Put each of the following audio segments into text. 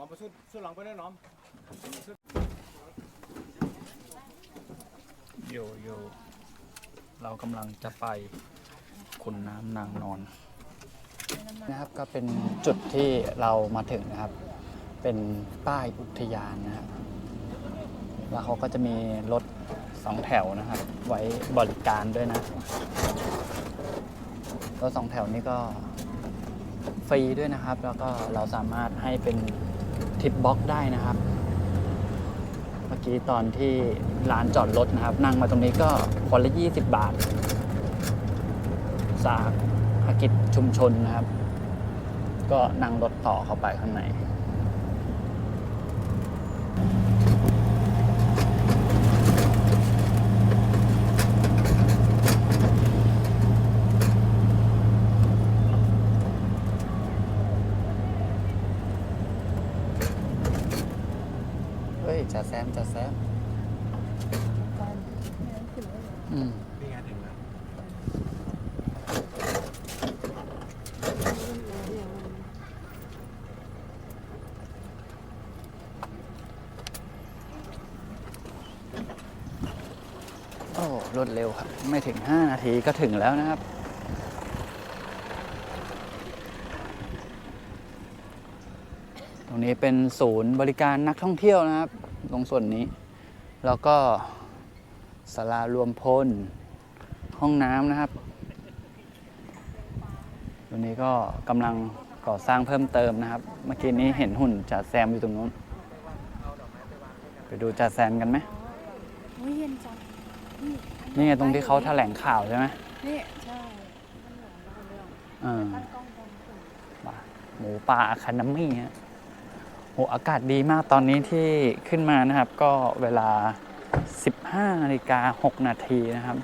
น้อมไปสุดสุดหลังไปด้วยน้อมโยโย่เรากำลังจะไปขุนน้ำนางนอนนะครับก็เป็นจุดที่เรามาถึงนะครับ เป็นป้ายอุทยานนะครับแล้วเขาก็จะมีรถสองแถวนะครับ ไว้บริการด้วยนะรถสองแถวนี้ก็ฟรีด้วยนะครับ แล้วก็เราสามารถให้เป็น ทิปบ็อกได้นะครับ เมื่อกี้ตอนที่ร้านจอดรถนะครับ นั่งมาตรงนี้ก็คนละ20บาท สาหกิจชุมชนนะครับ ก็นั่งรถต่อเข้าไปข้างใน เฮ้ยจ่าแซมจ่าแซมอืม นี่ไงถึงแล้ว โอ้รวดเร็วครับ ไม่ถึง 5 นาทีก็ถึงแล้วนะครับตรงนี้เป็นศูนย์บริการนักท่องเที่ยวนะครับ ตรงส่วนนี้ แล้วก็ศาลารวมพล ห้องน้ำนะครับ ตรงนี้ก็กำลังก่อสร้างเพิ่มเติมนะครับ เมื่อกี้นี้เห็นหุ่นจ่าแซมอยู่ตรงนู้น ไปดูจ่าแซมกันไหมเย็นจัง นี่ไงตรงที่เขาแถลงข่าวใช่ไหมนี่ใช่เออตั้งกล้องบนสุดป่าหมูป่าอะคานามี่ฮะโหอากาศดีมากตอนนี้ที่ขึ้นมานะครับ ก็เวลา 15นาฬิกา6นาทีนะครับ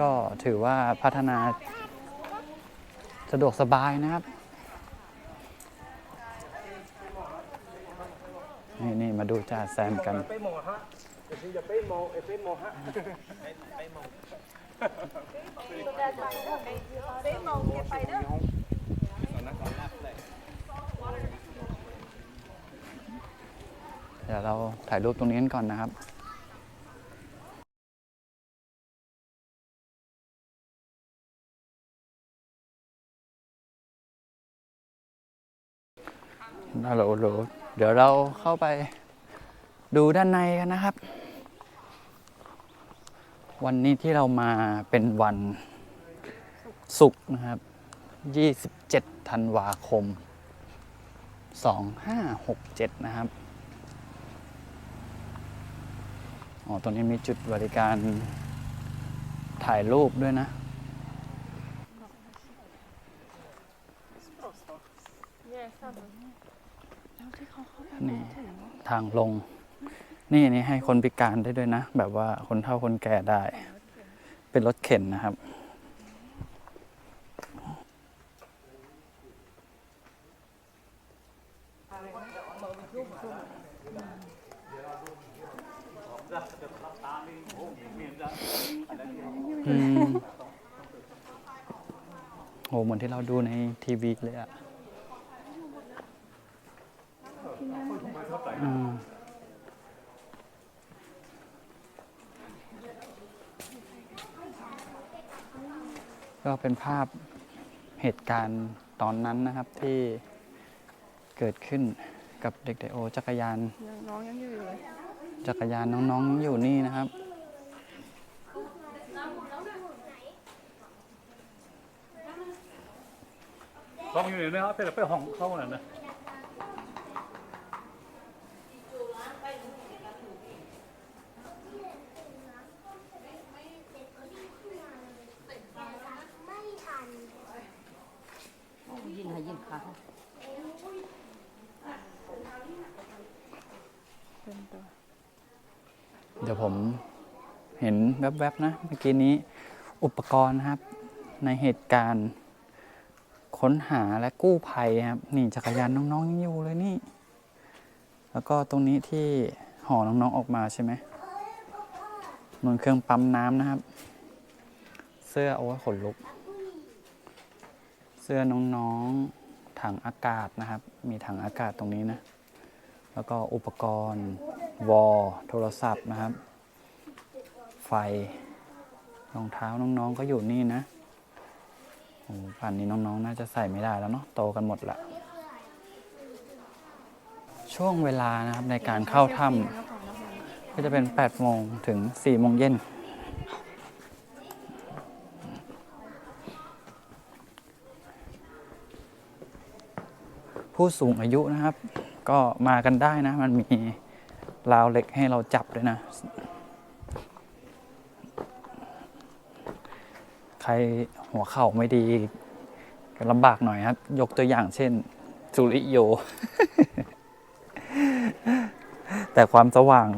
ก็ถือว่าพัฒนาสะดวกสบายนะครับ นี่นี่มาดูจ่าแซมกันไปโมฮะเดี๋ยวจะไปโมเอไปโมฮะเดี๋ยวเราถ่ายรูปตรงนี้กันก่อนนะครับฮัลโหลฮัลโหล เดี๋ยวเราเข้าไปดูด้านในกันนะครับ วันนี้ที่เรามาเป็นวันศุกร์นะครับ 27 ธันวาคม 2567 นะครับ อ๋อ ตรงนี้มีจุดบริการถ่ายรูปด้วยนะ แล้วที่เขาเข้าไป นี่ทางลง นี่นี่ให้คนพิการได้ด้วยนะ แบบว่าคนเฒ่าคนแก่ได้ เป็นรถเข็นนะครับอืมโหเหมือนที่เราดูในทีวีเลยอะอืม ก็เป็นภาพเหตุการณ์ตอนนั้นนะครับที่เกิดขึ้นกับเด็กๆโอจักรยานยังน้องยังอยู่เลยจักรยานน้องๆยังอยู่นี่นะครับกล้องอยู่ไหนนะครับไปห้องเข้าหน่อยนะ ยิงให้ยิงขา เป็นตัว เดี๋ยวผมเห็นแวบๆนะ เมื่อกี้นี้อุปกรณ์นะครับ ในเหตุการณ์ค้นหาและกู้ภัยครับ นี่จักรยานน้องๆยังอยู่เลยนี่ แล้วก็ตรงนี้ที่ห่อน้องๆออกมาใช่ไหมเหมือนเครื่องปั๊มน้ำนะครับ เสื้อโอ้ขนลุก เสื้อน้องๆถังอากาศนะครับ มีถังอากาศตรงนี้นะ แล้วก็อุปกรณ์ วอลโทรศัพท์นะครับ ไฟรองเท้าน้องๆก็อยู่นี่นะโอ้ป่านนี้น้องๆ น่าจะใส่ไม่ได้แล้วเนาะโตกันหมดละช่วงเวลานะครับในการเข้าถ้ำก็จะเป็น 8 โมงถึง 4 โมงเย็น ผู้สูงอายุนะครับ ก็มากันได้นะ มันมี ราวเหล็กให้เราจับด้วยนะ ใครหัวเข่าไม่ดีก็ลำบากหน่อยครับ ยกตัวอย่างเช่นสุริโย แต่ความสว่าง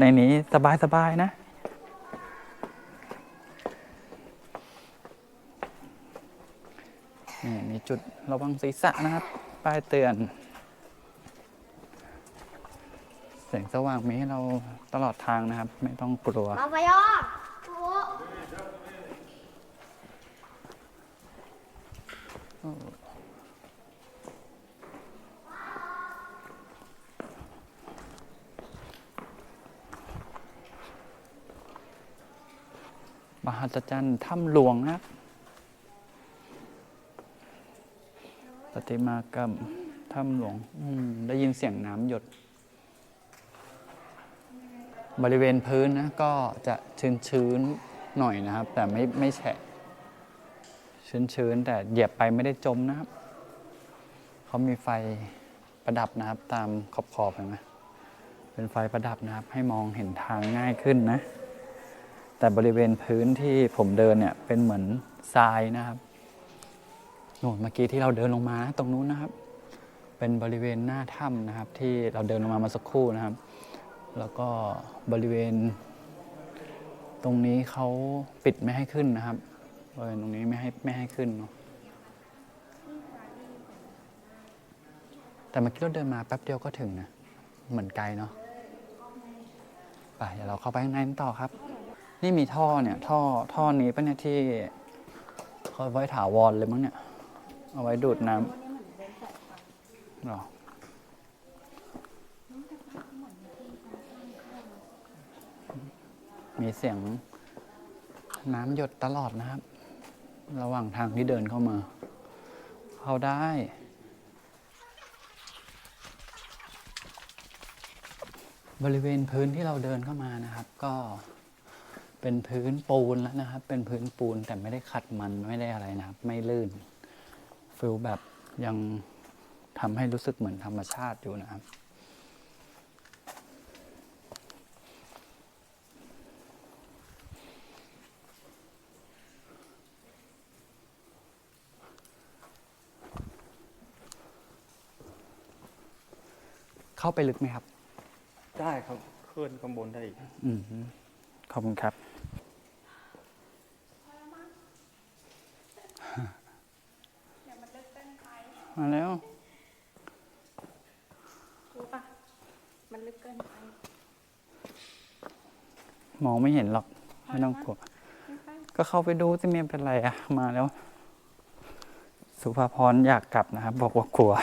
ในนี้สบาย ๆ นะนี่มีจุดระวังศีรษะนะครับ ป้ายเตือน แสงสว่างมีให้เราตลอดทางนะครับ ไม่ต้องกลัว มาไปยอโอ้มหัศจรรย์ถ้ำหลวงนะครับปฏิมากรรมถ้ำหลวงอืมได้ยินเสียงน้ำหยด บริเวณพื้นนะก็จะชื้นๆหน่อยนะครับ แต่ไม่ไม่แฉะชื้นๆแต่เหยียบไปไม่ได้จมนะครับเขามีไฟประดับนะครับ ตามขอบขอบๆเห็นไหมเป็นไฟประดับนะครับ ให้มองเห็นทางง่ายขึ้นนะ แต่บริเวณพื้นที่ผมเดินเนี่ยเป็นเหมือนทรายนะครับโน่นเมื่อกี้ที่เราเดินลงมาตรงนู้นนะครับ เป็นบริเวณหน้าถ้ำนะครับ ที่เราเดินลงมาเมาสักครู่นะครับ แล้วก็บริเวณ ตรงนี้เขาปิดไม่ให้ขึ้นนะครับบริเวณตรงนี้ไม่ให้ไม่ให้ขึ้นเนาะแต่เมื่อกี้เราเดินมาแป๊บเดียวก็ถึงนะ เหมือนไกลเนาะไปเดี๋ยวเราเข้าไปข้างในกันต่อครับ นี่มีท่อเนี่ย ท่อท่อนี้ปะเนี่ยที่เขาไว้ถาวรเลยมั้งเนี่ย เอาไว้ดูดน้ำหรอ มีเสียงน้ำหยดตลอดนะครับ ระหว่างทางที่เดินเข้ามา เข้าได้บริเวณพื้นที่เราเดินเข้ามานะครับ ก็เป็นพื้นปูนแล้วนะครับ เป็นพื้นปูนแต่ไม่ได้ขัดมันไม่ได้อะไรนะครับ ไม่ลื่นฟิลแบบยังทำให้รู้สึกเหมือนธรรมชาติอยู่นะครับ เข้าไปลึกไหมครับ ได้ครับขึ้นข้างบนได้อีกอืมขอบคุณครับ มาแล้ว รู้ปะมันลึกเกินไปมองไม่เห็นหรอก ไม่ต้องกลัว ก็เข้าไปดูสิเมียเป็นไรอะมาแล้ว สุภาพรอยากกลับนะครับ บอกว่ากลัว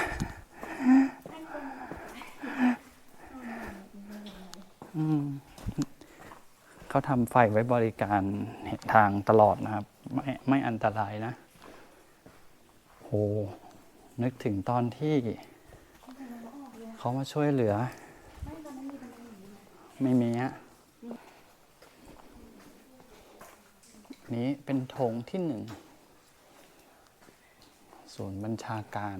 อืม เขาทำไฟไว้บริการเห็นทางตลอดนะครับ ไม่ไม่อันตรายนะ โห นึกถึงตอนที่ เขามาช่วยเหลือ ไม่มีฮะนี้เป็นโถงที่หนึ่งศูนย์บัญชาการ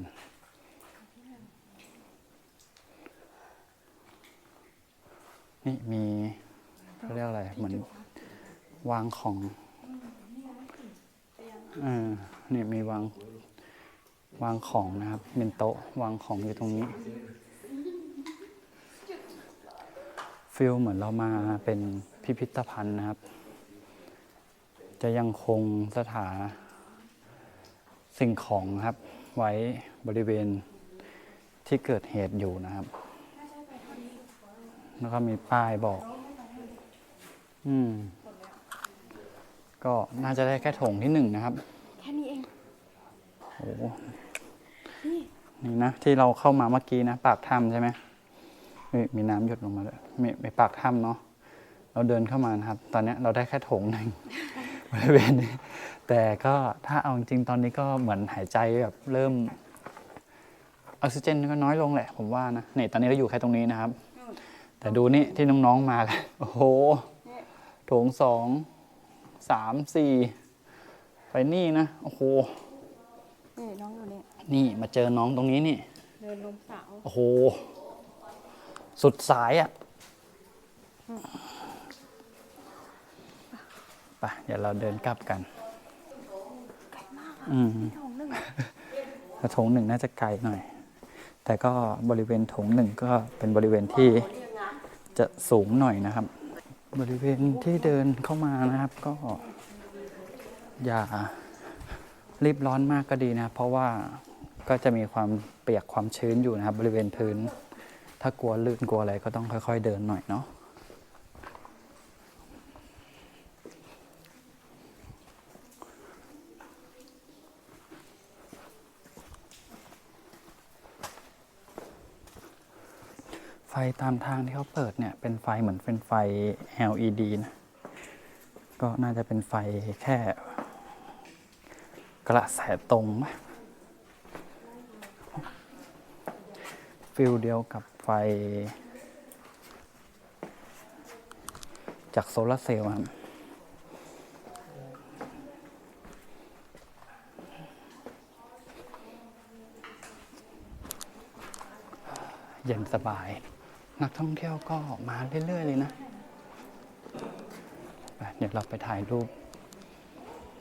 นี่มี เขาเรียกอะไร เหมือนวางของเออนี่มีวางวางของนะครับ เป็นโต๊ะวางของอยู่ตรงนี้ฟิลเหมือนเรามาเป็นพิพิธภัณฑ์นะครับ จะยังคงสถานสิ่งของครับ ไว้บริเวณที่เกิดเหตุอยู่นะครับ แล้วก็มีป้ายบอก อืม ก็น่าจะได้แค่โถงที่หนึ่งนะครับ แค่นี้เองโอ้นี่นะ ที่เราเข้ามาเมื่อกี้นะ ปากถ้ำใช่ไหมมีมีน้ำหยดลงมาเลยมีมีปากถ้ำเนาะเราเดินเข้ามานะครับ ตอนเนี้ยเราได้แค่โถงหนึ่งบริเวณนี้ แต่ก็ถ้าเอาจริงๆตอนนี้ก็เหมือนหายใจแบบเริ่มออกซิเจนก็น้อยลงแหละ ผมว่านะนี่ตอนนี้เราอยู่แค่ตรงนี้นะครับ แต่ดูนี่ที่น้องๆมากันโอ้โห โถงสองสามสี่ไปนี่นะ โอ้โห นี่น้องอยู่นี่นี่มาเจอน้องตรงนี้นี่ เดินลงเสาโอ้โห สุดสายอะ่ะไปเดี๋ยวเราเดินกลับกัน ไกลมากอืมโถงหนึ่งแต่โถงหนึ่งน่าจะไกลหน่อย แต่ก็บริเวณโถงหนึ่งก็เป็นบริเวณที่จะสูงหน่อยนะครับ บริเวณที่เดินเข้ามานะครับ ก็ อย่ารีบร้อนมากก็ดีนะ เพราะว่าก็จะมีความเปียกความชื้นอยู่นะครับ บริเวณพื้น ถ้ากลัวลื่นกลัวอะไรก็ต้องค่อย ๆ เดินหน่อยเนาะ ตามทางที่เขาเปิดเนี่ย เป็นไฟเหมือนเป็นไฟ LED นะ ก็น่าจะเป็นไฟแค่กระแสตรงไหมฟิลเดียวกับไฟ จากโซลาร์เซลล์ครับเย็นสบาย นักท่องเที่ยวก็มาเรื่อย ๆ เลยนะไปเดี๋ยวเราไปถ่ายรูป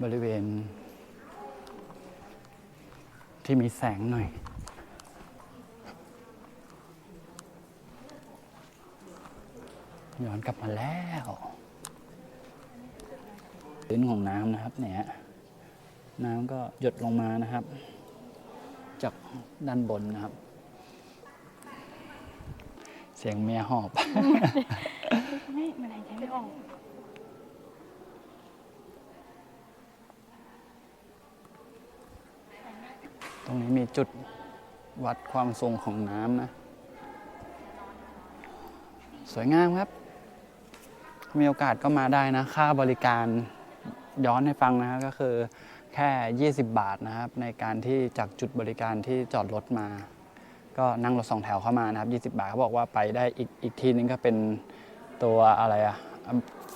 บริเวณ ที่มีแสงหน่อยย้อนกลับมาแล้วพื้นของน้ำนะครับ เนี่ย น้ำก็หยดลงมานะครับ จากด้านบนนะครับ เสียงเมียหอบ ไม่มันหายใจไม่ออก ตรงนี้มีจุดวัดความสูงของน้ำนะ สวยงามครับ มีโอกาสก็มาได้นะ ค่าบริการย้อนให้ฟังนะฮะก็คือแค่ 20 บาทนะครับ ในการที่จากจุดบริการที่จอดรถมา ก็นั่งรถสองแถวเข้ามานะครับ20 บาทเขาบอกว่าไปได้อีกอีกทีนึงก็เป็นตัวอะไรอะ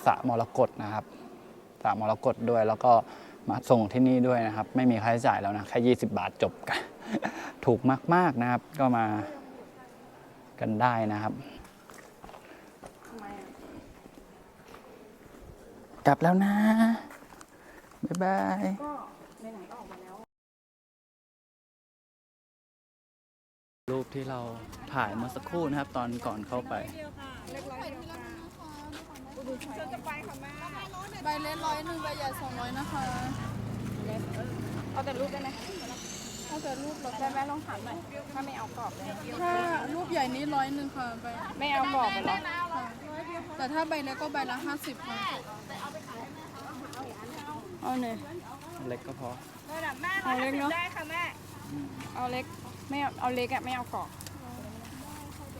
สะมรกตนะครับสะมรกตด้วย แล้วก็มาส่งที่นี่ด้วยนะครับ ไม่มีค่าใช้จ่ายแล้วนะ แค่ 20 บาทจบกัน ถูกมาก ๆนะครับ ก็มากันได้นะครับกลับแล้วนะ บ๊ายบาย รูปที่เราถ่ายเมื่อสักครู่นะครับ ตอนก่อนเข้าไปใบเล็กร้อยหนึ่งใบใหญ่สองร้อยนะคะเอาแต่รูปได้ไหมถ้าเกิดรูปเหรอได้ไหมลองถามหน่อยถ้าไม่เอากรอบเลยถ้ารูปใหญ่นี้ร้อยหนึ่งค่ะใบไม่เอากรอบเลยเหรอแต่ถ้าใบเล็กก็ใบละห้าสิบค่ะเอาหน่ยเล็กก็พอเอาเล็กเนาะได้ค่ะแม่เอาเล็ก ไม่เอาเอาเล็กอะไม่เอากรอบ